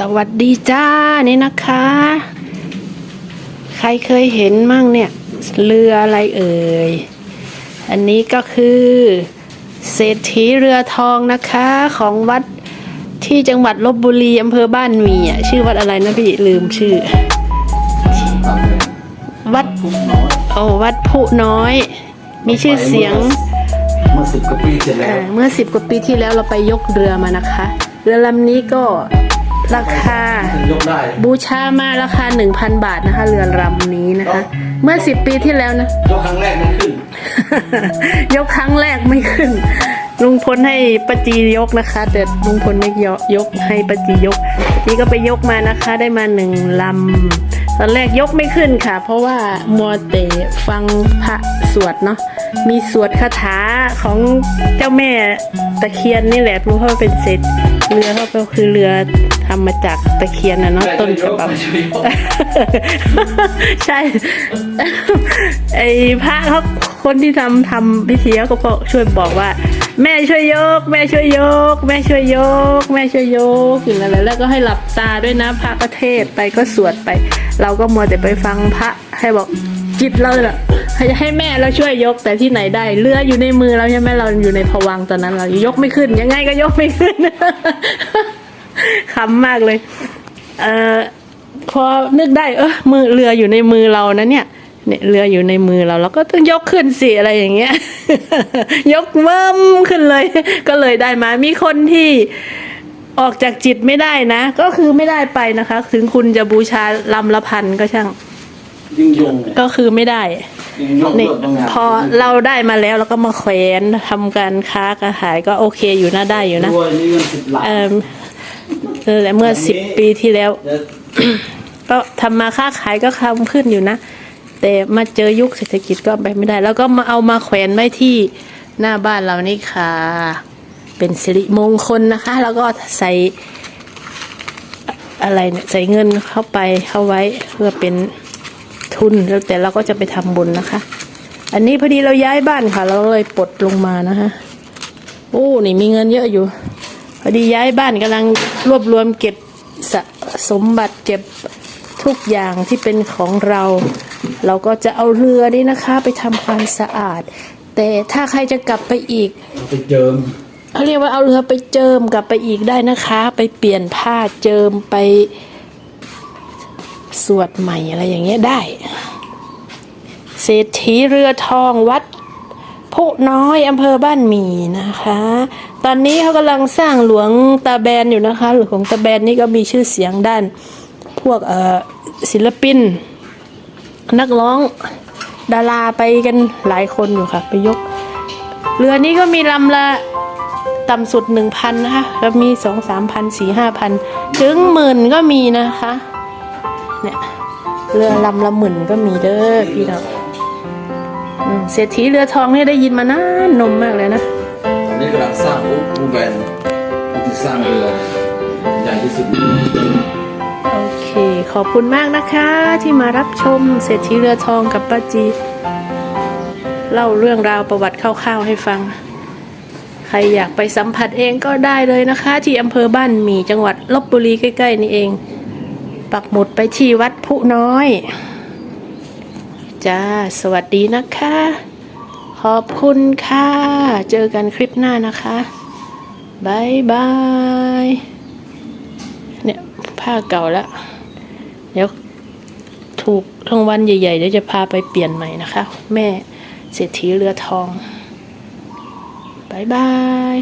สวัสดีจ้านี่นะคะ ใครเคยเห็นมั่งเนี่ยเรืออะไรเอ่ย อันนี้ก็คือเศรษฐีเรือทองนะคะของวัดที่จังหวัดลบบุรีอำเภอบ้านหมีอะชื่อวัดอะไรนะพี่ลืมชื่อ วัดโอ้วัดผู้น้อย มีชื่อเสียง เมื่อสิบกว่าปีเสร็จแล้อ่าวเมื่อสิบกว่าปีที่แล้วเราไปยกเรือมานะคะ เรือลำนี้ก็ ราคาถึงยกได้บูชามาราคา 1,000 บาทนะคะ เรือลำนี้นะคะ เมื่อ 10 ปีที่แล้วนะ ยกครั้งแรกไม่ขึ้น ยกครั้งแรกไม่ขึ้น ลุงพลให้ปาจียกนะคะ แต่ลุงพลไม่ยกยกให้ปาจียกปาจีก็ไปยกมานะคะ ได้มาหนึ่งลำตอนแรกยกไม่ขึ้นค่ะ เพราะว่ามัวแต่ฟังพระสวดเนาะมีสวดคาถาของเจ้าแม่ตะเคียนนี่แหละรู้เพราะว่าเป็นเศษเรือเขาก็คือเรือทำมาจากตะเคียนนะเนาะต้นฉบับ ใช่ ไอ้พระเขาคนที่ทำทำพิธีเขาก็ช่วยบอกว่า แม่ช่วยยก แม่ช่วยยก แม่ช่วยยก แม่ช่วยยกอย่างนั้นแหละแล้วก็ให้หลับตาด้วยนะพระก็เทศน์ไปก็สวดไป เราก็มัวแต่ไปฟังพระให้บอกจิตเราน่ะให้ให้แม่เราช่วยยกแต่ที่ไหนได้เรืออยู่ในมือเราใช่ไหมเราอยู่ในภวังค์ตอนนั้นเรายกไม่ขึ้น ยังไงก็ยกไม่ขึ้น ขำมากเลย เออพอนึกได้เออมือเรืออยู่ในมือเรานะเนี่ยเนี่ยเรืออยู่ในมือเราเราก็ต้องยกขึ้นสิอะไรอย่างเงี้ย ยกเบิ่มขึ้นเลย ก็เลยได้มา มีคนที่ออกจากจิตไม่ได้นะ ก็คือไม่ได้ไปนะคะ ถึงคุณจะบูชาลำละพันก็ช่าง ยิ่งยงเนี่ยก็คือไม่ได้ ยิ่งยงนี่เลิกบางงานพอเราได้มาแล้วเราก็มาแขวนทำการค้าการขายก็โอเคอยู่นะได้อยู่นะด้วยนี่เงินสิบล้าน เอ อเออแต่เมื่อสิบปีที่แล้วเดี๋ยวก็ทำมาค้าขายก็ทำขึ้นอยู่นะ แต่มาเจอยุคเศรษฐกิจก็ไปไม่ได้ แล้วก็มาเอามาแขวนไว้ที่หน้าบ้านเรานี่ค่ะ เป็นสิริมงคลนะคะ แล้วก็ใส่อะไรเนี่ยใส่เงินเข้าไปเข้าไว้เพื่อเป็นทุนแล้วแต่เราก็จะไปทำบุญนะคะ อันนี้พอดีเราย้ายบ้านค่ะ เราเลยปลดลงมานะคะโอ้นี่มีเงินเยอะอยู่ พอดีย้ายบ้านกำลังรวบรวมเก็บสะสมบัติเก็บทุกอย่างที่เป็นของเรา เราก็จะเอาเรือนี้นะคะ ไปทำความสะอาด แต่ถ้าใครจะกลับไปอีกเอาไปเจิมเขาเรียกว่าเอาเรือไปเจิมกลับไปอีกได้นะคะ ไปเปลี่ยนผ้าเจิมไป สวดใหม่อะไรอย่างเงี้ยได้ เศรษฐีเรือทองวัด ผู้น้อยอำเภอบ้านหมีนะคะ ตอนนี้เขากำลังสร้างหลวงตาแบนอยู่นะคะ หลวงตาแบนนี่ก็มีชื่อเสียงด้าน พวกเอ่อศิลปิน นักร้องดาราไปกันหลายคนอยู่ค่ะ ไปยก เรือนี้ก็มีลำละต่ำสุดหนึ่งพันนะคะ แล้วมีสองสามพันสี่ห้าพันถึงหมื่นก็มีนะคะ เนี่ย เรือลำละหมื่นก็มีเด้อพี่น้อง เศรษฐีเรือทองเนี่ยได้ยินมานานนมมากเลยนะตอนนี้กำลังสร้างอุบูแบนที่สร้างเรือใหญ่ที่สุด โอเค ขอบคุณมากนะคะที่มารับชมเศรษฐีเรือทองกับป้าจีเล่าเรื่องราวประวัติคร่าวๆให้ฟัง ใครอยากไปสัมผัสเองก็ได้เลยนะคะ ที่อำเภอบ้านหมี่จังหวัดลบบุรีใกล้ ๆ นี่เอง ปักหมุดไปที่วัดผู้น้อย จ้า สวัสดีนะคะ ขอบคุณค่ะ เจอกันคลิปหน้านะคะบายบาย เนี่ยผ้าเก่าแล้ว เดี๋ยวถูกรางวัลใหญ่ๆเดี๋ยวจะพาไปเปลี่ยนใหม่นะคะ แม่เศรษฐีเรือทองบายบาย